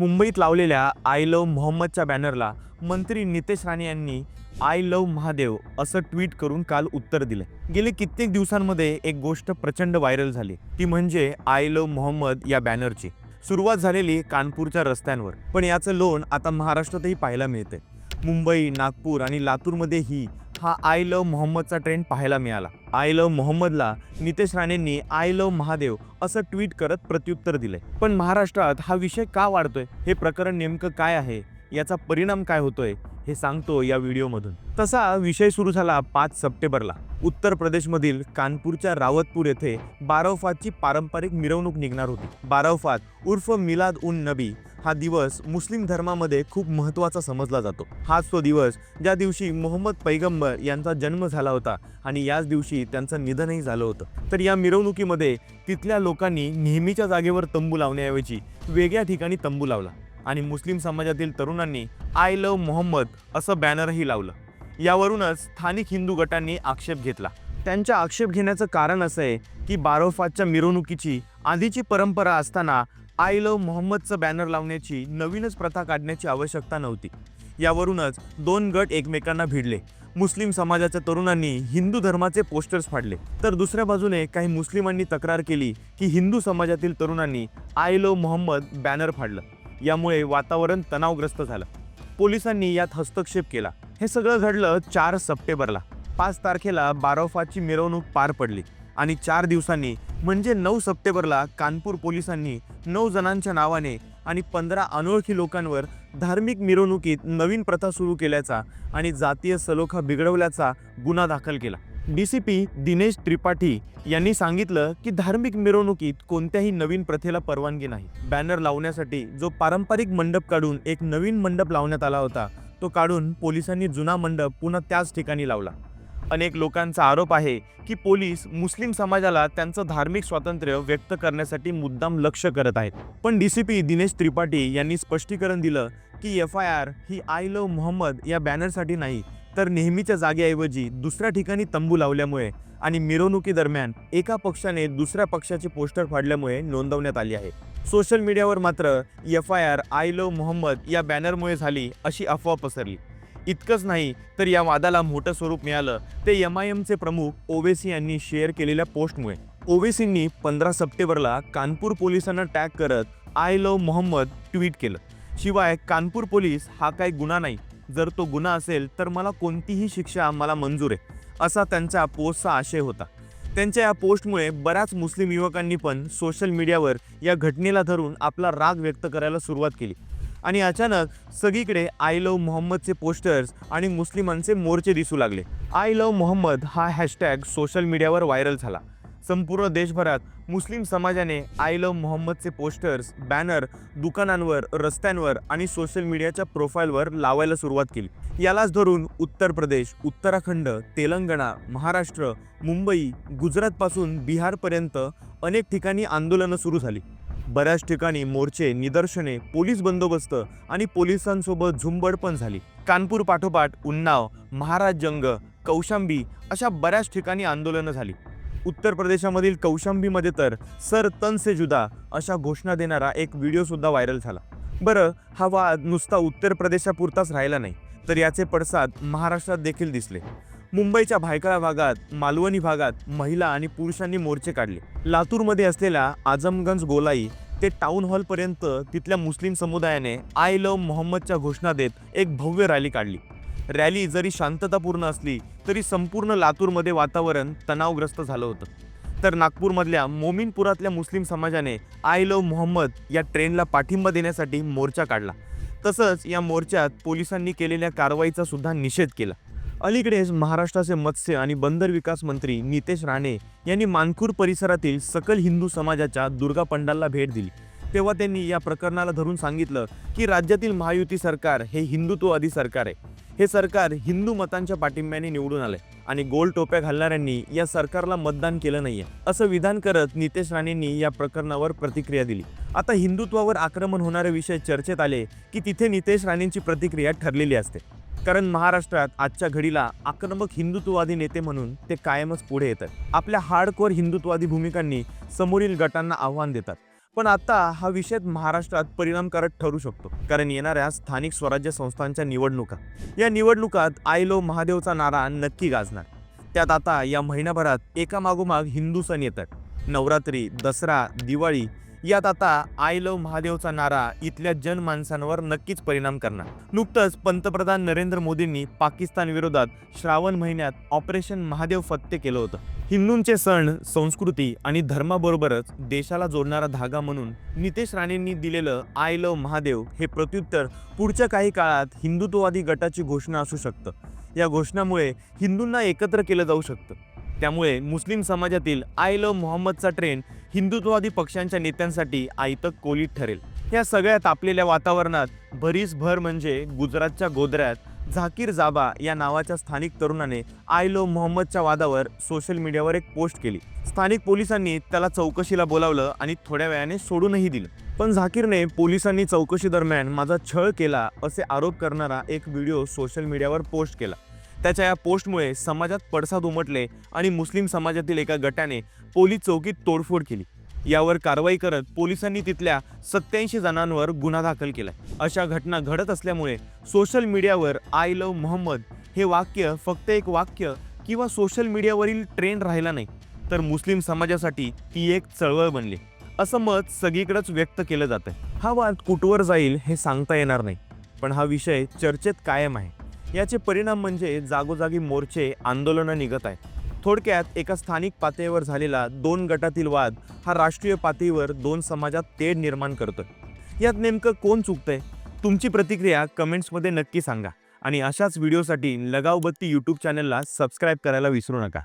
मुंबईत लावलेल्या I love मोहम्मदच्या बॅनरला मंत्री नितेश राणे यांनी आय लव महादेव असं ट्विट करून काल उत्तर दिलं. गेले कित्येक दिवसांमध्ये एक गोष्ट प्रचंड व्हायरल झाली. ती म्हणजे आय लव्ह मोहम्मद या बॅनरची. सुरुवात झालेली कानपूरच्या रस्त्यांवर. पण याचं लोन आता महाराष्ट्रातही पाहायला मिळते मुंबई नागपूर आणि लातूरमध्येही हा आय लव्ह मोहम्मदचा ट्रेंड पाहायला मिळाला. आय लव्ह मोहम्मदला नितेश राणेंनी आय लव महादेव असं ट्विट करत प्रत्युत्तर दिले पण महाराष्ट्रात हा विषय का वाढतोय? हे प्रकरण नेमकं काय आहे? याचा परिणाम काय होतोय? हे सांगतो या व्हिडिओमधून. तसा विषय सुरू झाला पाच सप्टेंबरला. उत्तर प्रदेशमधील कानपूरच्या रावतपूर येथे बारवफातची पारंपरिक मिरवणूक निघणार होती. बारवफात उर्फ मिलाद उन नबी हा दिवस मुस्लिम धर्मामध्ये खूप महत्त्वाचा समजला जातो. हाच तो दिवस ज्या दिवशी मोहम्मद पैगंबर यांचा जन्म झाला होता आणि याच दिवशी त्यांचं निधनही झालं होतं. तर या मिरवणुकीमध्ये तिथल्या लोकांनी नेहमीच्या जागेवर तंबू लावण्याऐवजी वेगळ्या ठिकाणी तंबू लावला आणि मुस्लिम समाजातील तरुणांनी आय लव्ह मोहम्मद असं बॅनरही लावलं. यावरूनच स्थानिक हिंदू गटांनी आक्षेप घेतला. त्यांच्या आक्षेप घेण्याचं कारण असं आहे की बारोफातच्या मिरवणुकीची आधीची परंपरा असताना आय लव्ह मोहम्मदचं बॅनर लावण्याची नवीनच प्रथा काढण्याची आवश्यकता नव्हती. यावरूनच दोन गट एकमेकांना भिडले. मुस्लिम समाजाच्या तरुणांनी हिंदू धर्माचे पोस्टर्स फाडले. तर दुसऱ्या बाजूने काही मुस्लिमांनी तक्रार केली की हिंदू समाजातील तरुणांनी आय लव्ह मोहम्मद बॅनर फाडलं. यामुळे वातावरण तणावग्रस्त झालं. पोलिसांनी यात हस्तक्षेप केला. हे सगळं घडलं चार सप्टेंबरला. पाच तारखेला बारोफाची मिरवणूक पार पडली. आणि चार दिवसांनी म्हणजे नऊ सप्टेंबरला कानपूर पोलिसांनी नऊ जणांच्या नावाने आणि पंधरा अनोळखी लोकांवर धार्मिक मिरवणुकीत नवीन प्रथा सुरू केल्याचा आणि जातीय सलोखा बिघडवल्याचा गुन्हा दाखल केला. D C P Dinesh Tripathi यांनी सांगितलं की धार्मिक मिरवणुकीत कोणत्याही नवीन प्रथेला परवानगी नाही. बॅनर लावण्यासाठी जो पारंपरिक मंडप काढून एक नवीन मंडप लावण्यात आला होता तो काढून पोलिसांनी जुना मंडप पुन्हा त्याच ठिकाणी लावला. अनेक लोकांचा आरोप आहे की पोलीस मुस्लिम समाजाला त्यांचं धार्मिक स्वातंत्र्य व्यक्त करण्यासाठी मुद्दाम लक्ष करत आहेत. पण D C P Dinesh Tripathi यांनी स्पष्टीकरण दिलं की एफ आय आर ही आय लव मोहम्मद या बॅनरसाठी नाही तर नेहमीच्या जागेऐवजी दुसऱ्या ठिकाणी तंबू लावल्यामुळे आणि मिरवणुकीदरम्यान एका पक्षाने दुसऱ्या पक्षाचे पोस्टर फाडल्यामुळे नोंदवण्यात आली आहे. सोशल मीडियावर मात्र F I R I love Mohammad या बॅनरमुळे झाली अशी अफवा पसरली. इतकंच नाही तर या वादाला मोठं स्वरूप मिळालं. ते एम आय एमचे प्रमुख ओवेसी यांनी शेअर केलेल्या पोस्टमुळे ओवेसींनी पंधरा सप्टेंबरला कानपूर पोलिसांना टॅग करत आय लव मोहम्मद ट्विट केलं. शिवाय कानपूर पोलीस हा काही गुन्हा नाही. जर तो गुन्हा असेल तर मला कोणतीही शिक्षा मला मंजूर आहे असा त्यांच्या पोस्टचा आशय होता. त्यांच्या या पोस्टमुळे बऱ्याच मुस्लिम युवकांनी पण सोशल मीडियावर या घटनेला धरून आपला राग व्यक्त करायला सुरुवात केली. आणि अचानक सगळीकडे आय लव मोहम्मदचे पोस्टर्स आणि मुस्लिमांचे मोर्चे दिसू लागले. आय लव मोहम्मद हा हॅशटॅग सोशल मीडियावर व्हायरल झाला. संपूर्ण देशभरात मुस्लिम समाजाने आय लव्ह मोहम्मदचे पोस्टर्स बॅनर दुकानांवर रस्त्यांवर आणि सोशल मीडियाच्या प्रोफाईलवर लावायला सुरुवात केली. यालाच धरून उत्तर प्रदेश उत्तराखंड तेलंगणा महाराष्ट्र मुंबई गुजरातपासून बिहारपर्यंत अनेक ठिकाणी आंदोलनं सुरू झाली. बऱ्याच ठिकाणी मोर्चे निदर्शने पोलीस बंदोबस्त आणि पोलिसांसोबत झुंबड पण झाली. कानपूर पाठोपाठ उन्नाव महाराज जंग कौशांबी अशा बऱ्याच ठिकाणी आंदोलनं झाली. उत्तर प्रदेशामधील कौशांबीमध्ये तर सर तन से जुदा अशा घोषणा देणारा एक व्हिडिओसुद्धा व्हायरल झाला. बरं हा वाद नुसता उत्तर प्रदेशापुरताच राहिला नाही तर याचे पडसाद महाराष्ट्रात देखील दिसले. मुंबईच्या भायखळा भागात मालवणी भागात महिला आणि पुरुषांनी मोर्चे काढले. लातूरमध्ये असलेल्या आजमगंज गोलाई ते टाउन हॉलपर्यंत तिथल्या मुस्लिम समुदायाने आय लव्ह मोहम्मदच्या घोषणा देत एक भव्य रॅली काढली. रॅली जरी शांततापूर्ण असली तरी संपूर्ण लातूरमध्ये वातावरण तणावग्रस्त झालं होतं. तर नागपूरमधल्या मोमीनपुरातल्या मुस्लिम समाजाने आय लव्ह मोहम्मद या ट्रेनला पाठिंबा देण्यासाठी मोर्चा काढला. तसंच या मोर्चात पोलिसांनी केलेल्या कारवाईचा सुद्धा निषेध केला. अलीकडेच महाराष्ट्राचे मत्स्य आणि बंदर विकास मंत्री नितेश राणे यांनी मानखूर परिसरातील सकल हिंदू समाजाच्या दुर्गा पंडालला भेट दिली. तेव्हा त्यांनी या प्रकरणाला धरून सांगितलं की राज्यातील महायुती सरकार हे हिंदुत्ववादी सरकार आहे. हे सरकार हिंदू मतांच्या पाठिंब्याने निवडून आले आणि गोल टोप्या घालणाऱ्यांनी या सरकारला मतदान केलं नाहीये असं विधान करत नितेश राणेंनी या प्रकरणावर प्रतिक्रिया दिली. आता हिंदुत्वावर आक्रमण होणारे विषय चर्चेत आले की तिथे नितेश राणेंची प्रतिक्रिया ठरलेली असते. कारण महाराष्ट्रात आजच्या घडीला आक्रमक हिंदुत्ववादी नेते म्हणून ते कायमच पुढे येतात. आपल्या हार्डकोर हिंदुत्ववादी भूमिकांनी समोरील गटांना आव्हान देतात. पण आता हा विषय महाराष्ट्रात परिणामकारक ठरू शकतो. कारण येणाऱ्या स्थानिक स्वराज्य संस्थांच्या निवडणुका या निवडणुकात आय लो महादेवचा नारा नक्की गाजणार. त्यात आता या महिनाभरात एकामागोमाग हिंदू सण येतात. नवरात्री दसरा दिवाळी यात आता आय लव महादेवचा नारा इथल्या जनमानसांवर नक्कीच परिणाम करणार. नुकतंच पंतप्रधान नरेंद्र मोदींनी पाकिस्तान विरोधात श्रावण महिन्यात ऑपरेशन महादेव फत्ते केलं होतं. हिंदूंचे सण संस्कृती आणि धर्माबरोबरच देशाला जोडणारा धागा म्हणून नितेश राणेंनी दिलेलं आय लव महादेव हे प्रत्युत्तर पुढच्या काही काळात हिंदुत्ववादी गटाची घोषणा असू शकतं. या घोषणामुळे हिंदूंना एकत्र केलं जाऊ शकतं. त्यामुळे मुस्लिम समाजातील आय लव्ह मोहम्मदचा ट्रेंड हिंदुत्ववादी पक्षांच्या नेत्यांसाठी आयतक कोलीत ठरेल. या सगळ्या तापलेल्या वातावरणात भरीस भर म्हणजे गुजरातच्या गोधऱ्यात झाकीर जाबा या नावाच्या स्थानिक तरुणाने आय लो मोहम्मदच्या वादावर सोशल मीडियावर एक पोस्ट केली. स्थानिक पोलिसांनी त्याला चौकशीला बोलावलं आणि थोड्या वेळाने सोडूनही दिलं. पण झाकीरने पोलिसांनी चौकशी दरम्यान माझा छळ केला असे आरोप करणारा एक व्हिडिओ सोशल मीडियावर पोस्ट केला. त्याच्या या पोस्टमुळे समाजात पडसाद उमटले आणि मुस्लिम समाजातील एका गटाने पोलीस चौकीत तोडफोड केली. यावर कारवाई करत पोलिसांनी तिथल्या सत्याऐंशी जणांवर गुन्हा दाखल केला अशा घटना घडत असल्यामुळे सोशल मीडियावर आय लव मोहम्मद हे वाक्य फक्त एक वाक्य किंवा सोशल मीडियावरील ट्रेंड राहिला नाही तर मुस्लिम समाजासाठी ती एक चळवळ बनली. असं मत सगळीकडेच व्यक्त केलं जातं हा वाद कुठवर जाईल हे सांगता येणार नाही पण हा विषय चर्चेत कायम आहे. याचे परिणाम म्हणजे जागोजागी मोर्चे आंदोलनं निघत आहेत. थोडक्यात एका स्थानिक पातळीवर झालेला दोन गटातील वाद हा राष्ट्रीय पातळीवर दोन समाजात तेढ निर्माण करतोय. यात नेमकं कोण चुकतंय? तुमची प्रतिक्रिया कमेंट्समध्ये नक्की सांगा आणि अशाच व्हिडिओसाठी लगावबत्ती यूट्यूब चॅनलला सबस्क्राईब करायला विसरू नका.